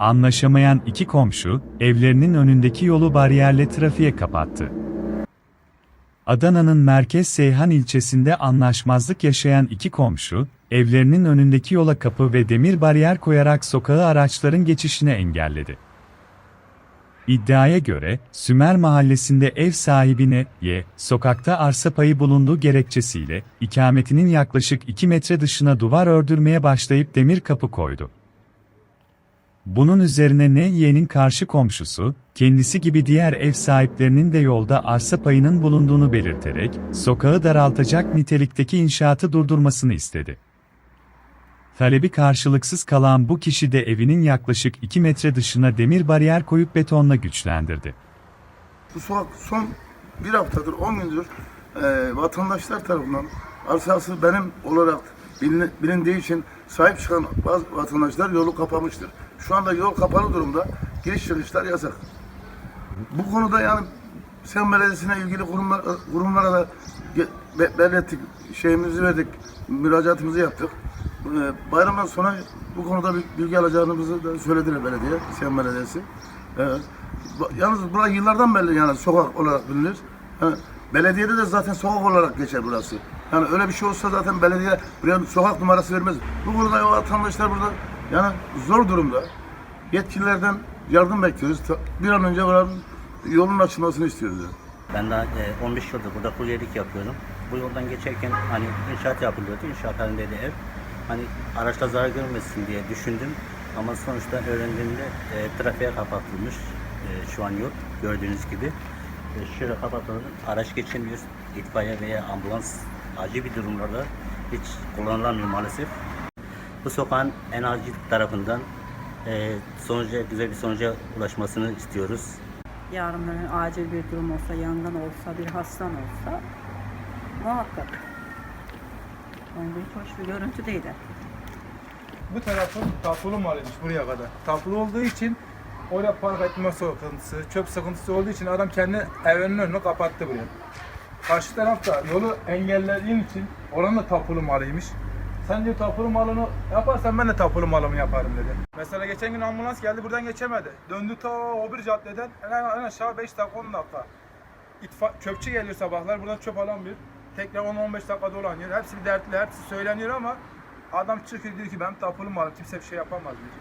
Anlaşamayan iki komşu, evlerinin önündeki yolu bariyerle trafiğe kapattı. Adana'nın Merkez Seyhan ilçesinde anlaşmazlık yaşayan iki komşu, evlerinin önündeki yola kapı ve demir bariyer koyarak sokağı araçların geçişine engelledi. İddiaya göre, Sümer Mahallesi'nde ev sahibine, Y, sokakta arsa payı bulunduğu gerekçesiyle, ikametinin yaklaşık 2 metre dışına duvar ördürmeye başlayıp demir kapı koydu. Bunun üzerine ne Y'nin karşı komşusu, kendisi gibi diğer ev sahiplerinin de yolda arsa payının bulunduğunu belirterek, sokağı daraltacak nitelikteki inşaatı durdurmasını istedi. Talebi karşılıksız kalan bu kişi de evinin yaklaşık 2 metre dışına demir bariyer koyup betonla güçlendirdi. Bu sokak son bir haftadır, 10 gündür e, vatandaşlar tarafından arsası benim olarak bilin- bilindiği için sahip çıkan bazı vatandaşlar yolu kapamıştır. Şu anda yol kapalı durumda. Giriş çıkışlar yasak. Bu konuda yani Sen Belediyesi'ne ilgili kurumlar, kurumlara da belirttik, şeyimizi verdik, müracaatımızı yaptık. E, bayramdan sonra bu konuda bir bilgi alacağımızı da söylediler belediye, Sen Belediyesi. Evet. Yalnız burası yıllardan beri yani sokak olarak bilinir. Ha, belediyede de zaten sokak olarak geçer burası. Yani öyle bir şey olsa zaten belediye buraya sokak numarası vermez. Bu konuda vatandaşlar burada yani zor durumda. Yetkililerden yardım bekliyoruz. Bir an önce buranın yolun açılmasını istiyoruz. Ben daha e, 15 yıldır burada kuryelik yapıyorum. Bu yoldan geçerken hani inşaat yapılıyordu. İnşaat halindeydi ev. Hani araçla zarar görmesin diye düşündüm. Ama sonuçta öğrendiğimde e, trafiğe kapatılmış e, şu an yol gördüğünüz gibi. E, şöyle kapatıldı. Araç geçemiyor. İtfaiye veya ambulans acil bir durumlarda hiç kullanılamıyor maalesef. Bu sokağın en acil tarafından e, sonuca, güzel bir sonuca ulaşmasını istiyoruz. yarın öbür gün acil bir durum olsa, yangın olsa, bir hastan olsa muhakkak. Yani hiç hoş bir görüntü değil. Bu tarafın tapulu malıymış buraya kadar. Tapulu olduğu için oraya park etme sıkıntısı, çöp sıkıntısı olduğu için adam kendi evinin önünü kapattı buraya. Karşı tarafta yolu engellediğin için oranın da tapulu malıymış. Sen diyor tapulu malını yaparsan ben de tapulu malımı yaparım dedi. Mesela geçen gün ambulans geldi buradan geçemedi. Döndü ta o bir caddeden en, en aşağı 5 dakika 10 dakika. İtfa çöpçü geliyor sabahlar buradan çöp alan bir. Tekrar 10-15 dakika dolanıyor. Hepsi dertli, hepsi söyleniyor ama adam çıkıyor diyor ki ben tapulu malım kimse bir şey yapamaz diyor.